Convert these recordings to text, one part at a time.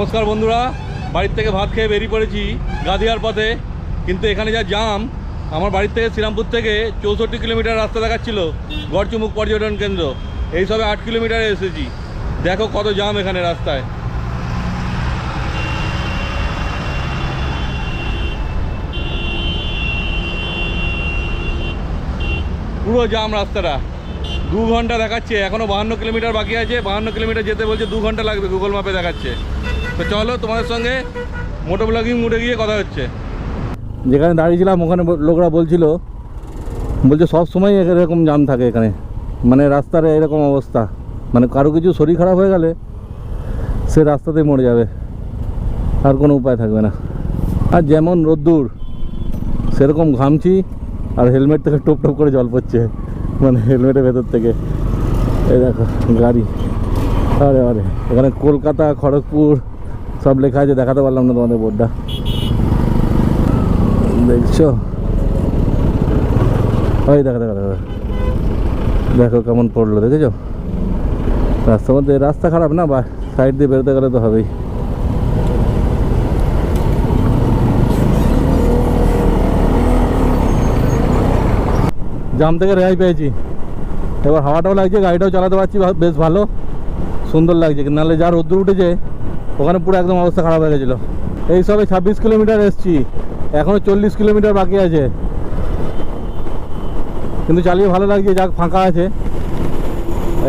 নমস্কার বন্ধুরা, বাড়ির থেকে ভাত খেয়ে বেরিয়ে পড়েছি গাদিয়ার পথে। কিন্তু এখানে যা জাম, আমার বাড়ির থেকে শ্রীরামপুর থেকে চৌষট্টি কিলোমিটার রাস্তা দেখাচ্ছিল গড়চুমুক পর্যটন কেন্দ্র। এই সবে আট কিলোমিটারে এসেছি। দেখো কত জাম এখানে রাস্তায়। পুরো জাম রাস্তাটা। দু ঘণ্টা দেখাচ্ছে এখনও বাহান্ন কিলোমিটার বাকি আছে, বাহান্ন কিলোমিটার যেতে বলছে, দু ঘণ্টা লাগবে গুগল ম্যাপে দেখাচ্ছে। তো চলো তোমাদের সঙ্গে মোটো ব্লগিং মুডে গিয়ে কথা হচ্ছে। যেখানে দাঁড়িয়েছিলাম, ওখানে লোকরা বলছিল, বলছে সব সময় এরকম জাম থাকে এখানে। মানে রাস্তার এরকম অবস্থা। মানে কারও কিছু শরীর খারাপ হয়ে গেলে সে রাস্তাতেই মরে যাবে। আর কোনো উপায় থাকবে না। আর যেমন রোদ্দুর, সেরকম ঘামছি, আর হেলমেট থেকে টোপ টোপ করে জল পড়ছে। মানে হেলমেটের ভেতর থেকে। এই দেখো, গাড়ি। আরে আরে, এখানে কলকাতা, খড়গপুর সব লেখা আছে, দেখাতে পারলাম না তোমাদের বোর্ডটা। দেখছ? ওই দেখো দেখো দেখো দেখো কেমন পড়ল, দেখেছ? রাস্তার মধ্যে, রাস্তা খারাপ না? বা সাইড দিয়ে বেরোতে গেলে তো হবেই। জাম থেকে রেহাই পেয়েছি। এবার হাওয়াটাও লাগছে, গাড়িটাও চালাতে পারছি বেশ ভালো। সুন্দর লাগছে নাহলে যা রোদ্দুর উঠেছে ওখানে পুরো একদম অবস্থা খারাপ হয়ে গেছিল। এই সবে ছাব্বিশ কিলোমিটার এসছি। এখনও চল্লিশ কিলোমিটার বাকি আছে। কিন্তু চালিয়ে ভালো লাগছে, যাক ফাঁকা আছে।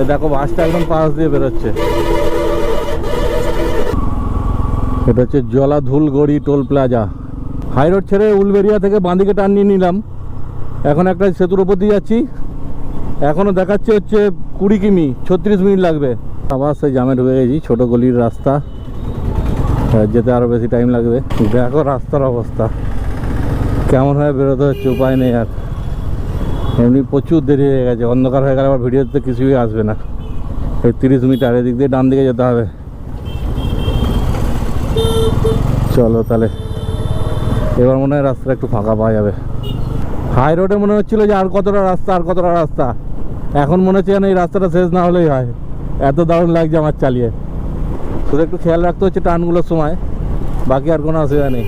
দেখো, বাসটা একদম পাশ দিয়ে বেরোচ্ছে। এটা হচ্ছে Jaladhulagori toll plaza. High road ছেড়ে উলবেরিয়া থেকে বাঁদিকে টান নিয়ে নিলাম। এখন একটা সেতুর ওপর দিয়ে যাচ্ছি। এখনও দেখাচ্ছে হচ্ছে কুড়ি কিমি, ছত্রিশ মিনিট লাগবে। আবার সেই জামে ঢুকে গেছি, ছোটো গলির রাস্তা। যেতে আরও বেশি টাইম লাগবে। দেখো রাস্তার অবস্থা। কেমন হয়ে বেরোতে হচ্ছে, উপায় নেই আর। এমনি প্রচুর দেরি হয়ে গেছে। অন্ধকার হয়ে গেলে আবার ভিডিওতে কিছুই আসবে না। এই তিরিশ মিটার এদিক দিয়ে ডান দিকে যেতে হবে। চলো তাহলে। এবার মনে হয় রাস্তাটা একটু ফাঁকা পাওয়া যাবে। হাই রোডে মনে হচ্ছিল যে আর কতটা রাস্তা, আর কতটা রাস্তা। এখন মনে হচ্ছে এই রাস্তাটা শেষ না হলেই হয়। এত দারুণ লাগছে আমার চালিয়ে। শুধু একটু খেয়াল রাখতে হচ্ছে টানগুলোর সময়। বাকি আর কোনো অসুবিধা নেই।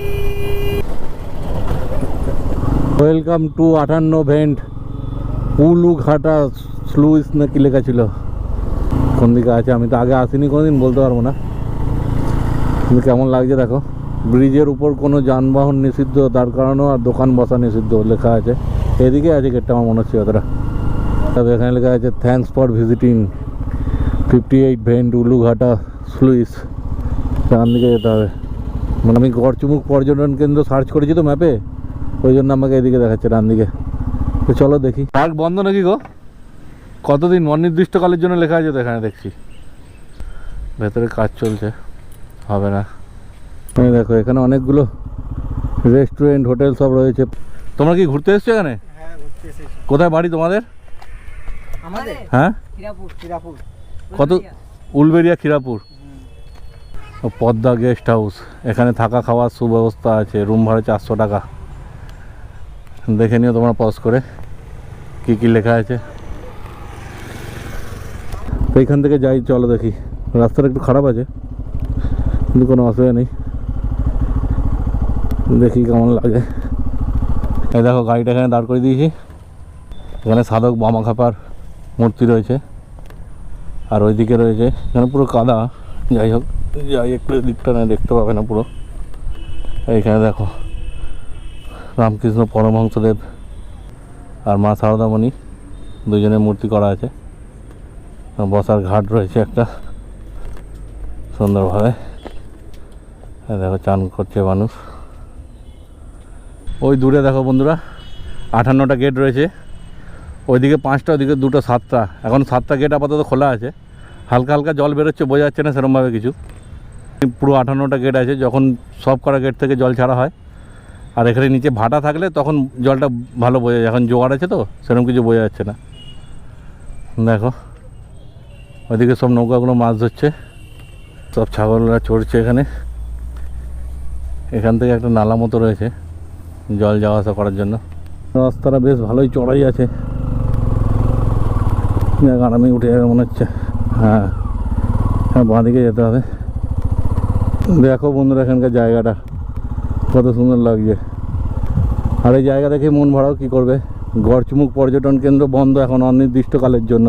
ওয়েলকাম টু আটান্ন ভেন্ট উলু ঘাটা স্লুইস না কি লেখা ছিল। কোন দিকে আছে? আমি তো আগে আসিনি, কোনোদিন বলতে পারব না। কিন্তু কেমন লাগছে দেখো। ব্রিজের উপর কোনো যানবাহন নিষিদ্ধ, তার কারণেও আর দোকান বসা নিষিদ্ধ লেখা আছে। এদিকে আছে গেটটা, আমার মনে হচ্ছে অতটা তবে এখানে লেখা আছে thanks for visiting fifty eight vent Ulughata sluice ডান দিকে যেতে হবে। মানে আমি গড়চুমুক পর্যটন কেন্দ্র সার্চ করেছি তো ম্যাপে ওই জন্য আমাকে এদিকে দেখাচ্ছে ডান দিকে। তো চলো দেখি। পার্ক বন্ধ নাকি গো? কতদিন? অনির্দিষ্টকালের জন্য লেখা আছে তো এখানে দেখছি। ভেতরে কাজ চলছে হবে না। এই দেখো এখানে অনেকগুলো রেস্টুরেন্ট হোটেল সব রয়েছে। তোমরা কি ঘুরতে এসছো এখানে? হ্যাঁ ঘুরতে এসেছি। কোথায় বাড়ি তোমাদের? হ্যাঁ? হিরাপুর কত? উলবেরিয়া খিরাপুর। Padma guest house. এখানে থাকা খাওয়ার সুব্যবস্থা আছে, রুম ভাড়া চারশো টাকা। দেখে নিও তোমরা পজ করে, কি কি লেখা আছে। তো এখান থেকে যাই, চলো দেখি। রাস্তাটা একটু খারাপ আছে, কিন্তু কোনো অসুবিধা নেই। দেখি কেমন লাগে। এই দেখো, গাড়িটা এখানে দাঁড় করে দিয়েছি। এখানে সাধক বামা খাপার মূর্তি রয়েছে। আর ওইদিকে রয়েছে, এখানে পুরো কাদা। যাই হোক। যাই, একটু দিকটা না দেখতে পাবে না পুরো। এইখানে দেখো, রামকৃষ্ণ পরমহংসদেব আর মা সারদামণি দুজনের মূর্তি করা আছে। বসার ঘাট রয়েছে একটা, সুন্দরভাবে। দেখো, চান করছে মানুষ। ওই দূরে দেখো বন্ধুরা, আঠান্নটা গেট রয়েছে। ওইদিকে পাঁচটা, ওইদিকে দুটো, সাতটা। এখন সাতটা গেট আপাতত খোলা আছে। হালকা হালকা জল বেরোচ্ছে, বোঝা যাচ্ছে না সেরকমভাবে কিছু। পুরো আঠান্নটা গেট আছে, যখন সব করা গেট থেকে জল ছাড়া হয়। আর এখানে নিচে ভাটা থাকলে তখন জলটা ভালো বোঝা যায়। এখন জোয়ার আছে তো, সেরকম কিছু বোঝা যাচ্ছে না। দেখো, ওইদিকে সব নৌকাগুলো মাছ ধরছে। সব ছাগলরা চড়ছে এখানে। এখান থেকে একটা নালা মতো রয়েছে, জল যাওয়া আসা করার জন্য। রাস্তাটা বেশ ভালোই চড়াই আছে। যাক আরামে উঠে যাবে মনে হচ্ছে। হ্যাঁ হ্যাঁ বাঁ দিকে যেতে হবে। দেখো বন্ধুরা এখানকার জায়গাটা, কত সুন্দর লাগছে। আর এই জায়গা দেখে মন ভাড়াও কি করবে? গড়চুমুক পর্যটন কেন্দ্র বন্ধ এখন অনির্দিষ্টকালের জন্য।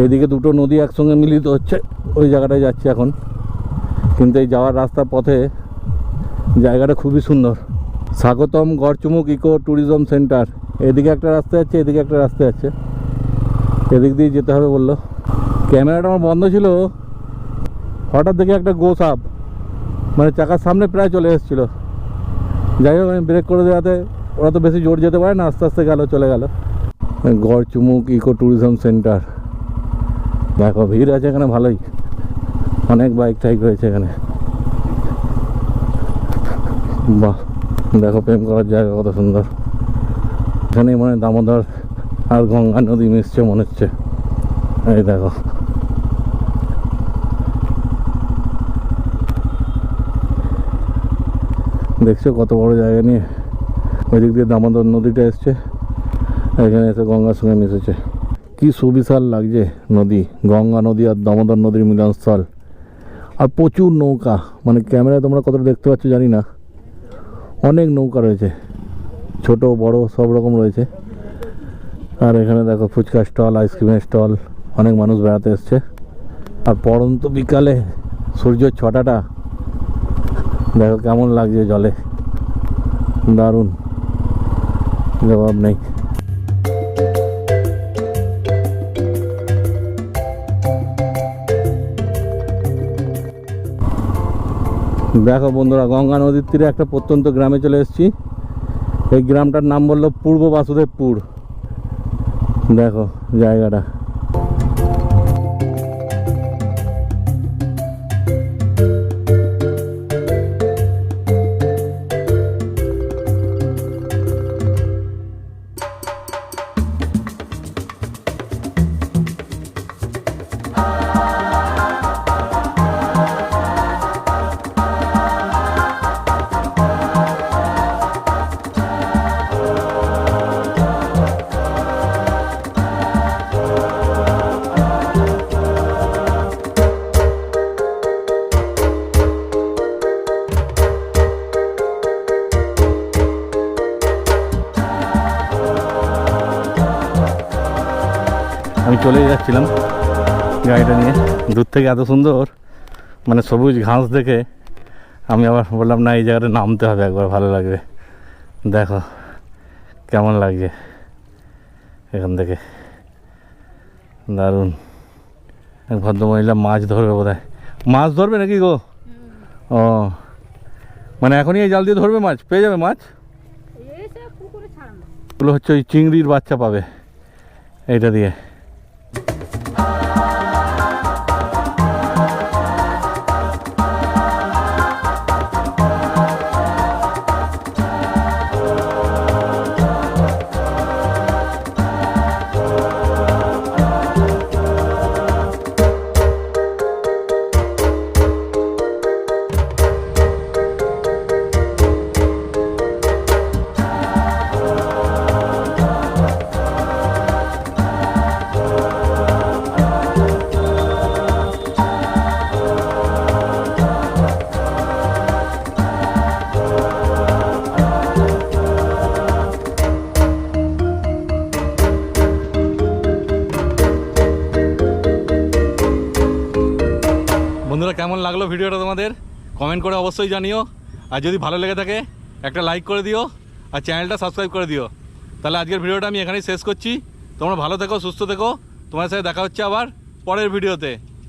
এইদিকে দুটো নদী একসঙ্গে মিলিত হচ্ছে, ওই জায়গাটায় যাচ্ছি এখন। কিন্তু এই যাওয়ার রাস্তার পথে জায়গাটা খুবই সুন্দর। স্বাগতম গড়চুমুক ইকো ট্যুরিজম সেন্টার। এদিকে একটা রাস্তা যাচ্ছে, এদিকে একটা রাস্তা যাচ্ছে। এদিক দিয়ে যেতে হবে বলল। ক্যামেরাটা আমার বন্ধ ছিল হঠাৎ দেখে একটা গো সাপ মানে চাকার সামনে প্রায় চলে এসেছিল। যাই হোক, আমি ব্রেক করে দেওয়াতে ওরা তো বেশি জোর যেতে পারে না, আস্তে আস্তে গেল, চলে গেল। গড় চুমুক ইকো ট্যুরিজম সেন্টার দেখো, ভিড় আছে এখানে ভালোই। অনেক বাইক টাইক রয়েছে এখানে। বাহ, দেখো, প্রেম করার জায়গা কত সুন্দর। এখানে মানে দামোদর আর গঙ্গা নদী মিশছে, মনে হচ্ছে। এই দেখো। দেখছ কত বড় জায়গা নিয়ে? ওই দিক দিয়ে দামোদর নদীটা এসছে। এখানে এসে গঙ্গার সঙ্গে মিশেছে। কি সুবিশাল লাগছে নদী। গঙ্গা নদী আর দামোদর নদীর মিলনস্থল। আর প্রচুর নৌকা। মানে ক্যামেরায় তোমরা কতটা দেখতে পাচ্ছ জানি না। অনেক নৌকা রয়েছে। ছোট, বড়, সব রকম রয়েছে। আর এখানে দেখো ফুচকা স্টল, আইসক্রিমের স্টল। অনেক মানুষ বেড়াতে এসছে। আর পরন্ত বিকালে সূর্যের ছটাটা দেখো কেমন লাগছে জলে। দারুণ। জবাব নেই। দেখো বন্ধুরা, গঙ্গা নদীর তীরে একটা প্রত্যন্ত গ্রামে চলে এসেছি। এই গ্রামটার নাম বলল পূর্ব বাসুদেবপুর। দেখো জায়গাটা। যাচ্ছিলাম গাড়িটা নিয়ে। দূর থেকে এত সুন্দর মানে সবুজ ঘাস দেখে আমি আবার বললাম না এই জায়গাটা নামতে হবে একবার ভালো লাগবে। দেখো কেমন লাগছে এখান থেকে। দারুণ। এক ভদ্রমহিলা মাছ ধরবে বোধ মাছ ধরবে নাকি গো? ও মানে এখনই এই জাল দিয়ে ধরবে মাছ? পেয়ে যাবে মাছ? এগুলো হচ্ছে ওই চিংড়ির বাচ্চা পাবে এইটা দিয়ে। বন্ধুরা, কেমন লাগল ভিডিওটা তোমাদের? কমেন্ট করে অবশ্যই জানিও। আর যদি ভালো লেগে থাকে, একটা লাইক করে দিও, আর চ্যানেলটা সাবস্ক্রাইব করে দিও। তাহলে আজকের ভিডিওটা আমি এখানেই শেষ করছি। তোমরা ভালো থেকো, সুস্থ থেকো। তোমার সাথে দেখা হচ্ছে আবার পরের ভিডিওতে।